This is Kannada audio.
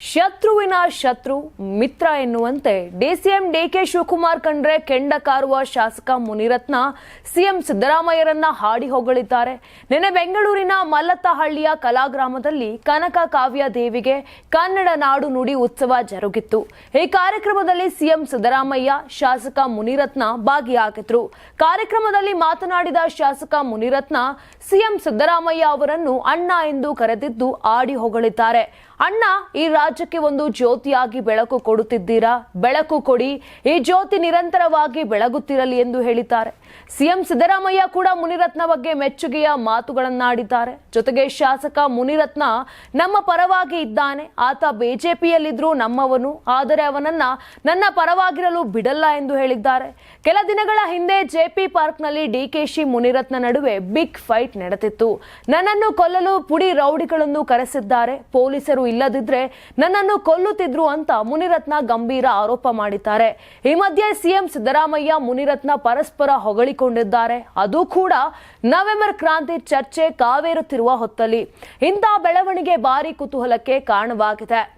ಶತ್ರುವಿನ ಶತ್ರು ಮಿತ್ರ ಎನ್ನುವಂತೆ ಡಿಸಿಎಂ ಡಿಕೆ ಶಿವಕುಮಾರ್ ಕಂಡ್ರೆ ಕೆಂಡ ಕಾರುವ ಶಾಸಕ ಮುನಿರತ್ನ ಸಿಎಂ ಸಿದ್ದರಾಮಯ್ಯರನ್ನ ಹಾಡಿ ಹೊಗಳಿದ್ದಾರೆ. ನಿನ್ನೆ ಬೆಂಗಳೂರಿನ ಮಲ್ಲತ್ತಹಳ್ಳಿಯ ಕಲಾಗ್ರಾಮದಲ್ಲಿ ಕನಕ ಕಾವ್ಯ ದೇವಿಗೆ ಕನ್ನಡ ನಾಡು ನುಡಿ ಉತ್ಸವ ಜರುಗಿತ್ತು. ಈ ಕಾರ್ಯಕ್ರಮದಲ್ಲಿ ಸಿಎಂ ಸಿದ್ದರಾಮಯ್ಯ, ಶಾಸಕ ಮುನಿರತ್ನ ಭಾಗಿಯಾಗಿದ್ರು. ಕಾರ್ಯಕ್ರಮದಲ್ಲಿ ಮಾತನಾಡಿದ ಶಾಸಕ ಮುನಿರತ್ನ, ಸಿಎಂ ಸಿದ್ದರಾಮಯ್ಯ ಅವರನ್ನು ಅಣ್ಣ ಎಂದು ಕರೆದಿದ್ದು ಆಡಿ ಹೊಗಳಿದ್ದಾರೆ. ಅಣ್ಣ ಈ ರಾಜ್ಯಕ್ಕೆ ಒಂದು ಜ್ಯೋತಿಯಾಗಿ ಬೆಳಕು ಕೊಡುತ್ತಿದ್ದೀರಾ? ಬೆಳಕು ಕೊಡಿ. ಈ ಜ್ಯೋತಿ ನಿರಂತರವಾಗಿ ಬೆಳಗುತ್ತಿರಲಿ ಎಂದು ಹೇಳಿದ್ದಾರೆ. ಸಿಎಂ ಸಿದ್ದರಾಮಯ್ಯ ಕೂಡ ಮುನಿರತ್ನ ಬಗ್ಗೆ ಮೆಚ್ಚುಗೆಯ ಮಾತುಗಳನ್ನಾಡಿದ್ದಾರೆ. ಜೊತೆಗೆ ಶಾಸಕ ಮುನಿರತ್ನ ನಮ್ಮ ಪರವಾಗಿ ಇದ್ದಾನೆ. ಆತ ಬಿಜೆಪಿಯಲ್ಲಿದ್ರೂ ನಮ್ಮವನು. ಆದರೆ ಅವನನ್ನ ನನ್ನ ಪರವಾಗಿರಲು ಬಿಡಲ್ಲ ಎಂದು ಹೇಳಿದ್ದಾರೆ. ಕೆಲ ದಿನಗಳ ಹಿಂದೆ ಜೆಪಿ ಪಾರ್ಕ್ನಲ್ಲಿ ಡಿಕೆಶಿ ಮುನಿರತ್ನ ನಡುವೆ ಬಿಗ್ ಫೈಟ್ ನಡೆದಿತ್ತು. ನನ್ನನ್ನು ಕೊಲ್ಲಲು ಪುಡಿ ರೌಡಿಗಳನ್ನು ಕರೆಸಿದ್ದಾರೆ. ಪೊಲೀಸರು ಇಲ್ಲದಿದ್ರೆ ನನ್ನನ್ನು ಕೊಲ್ಲುತ್ತಿದ್ರು ಅಂತ ಮುನಿರತ್ನ ಗಂಭೀರ ಆರೋಪ ಮಾಡಿದ್ದಾರೆ. ಈ ಮಧ್ಯೆ ಸಿಎಂ ಸಿದ್ದರಾಮಯ್ಯ, ಮುನಿರತ್ನ ಪರಸ್ಪರ ಹೊಗಳಿಕೊಂಡಿದ್ದಾರೆ. ಅದು ಕೂಡ ನವೆಂಬರ್ ಕ್ರಾಂತಿ ಚರ್ಚೆ ಕಾವೇರುತ್ತಿರುವ ಹೊತ್ತಲ್ಲಿ. ಇಂಥ ಬೆಳವಣಿಗೆ ಭಾರಿ ಕುತೂಹಲಕ್ಕೆ ಕಾರಣವಾಗಿದೆ.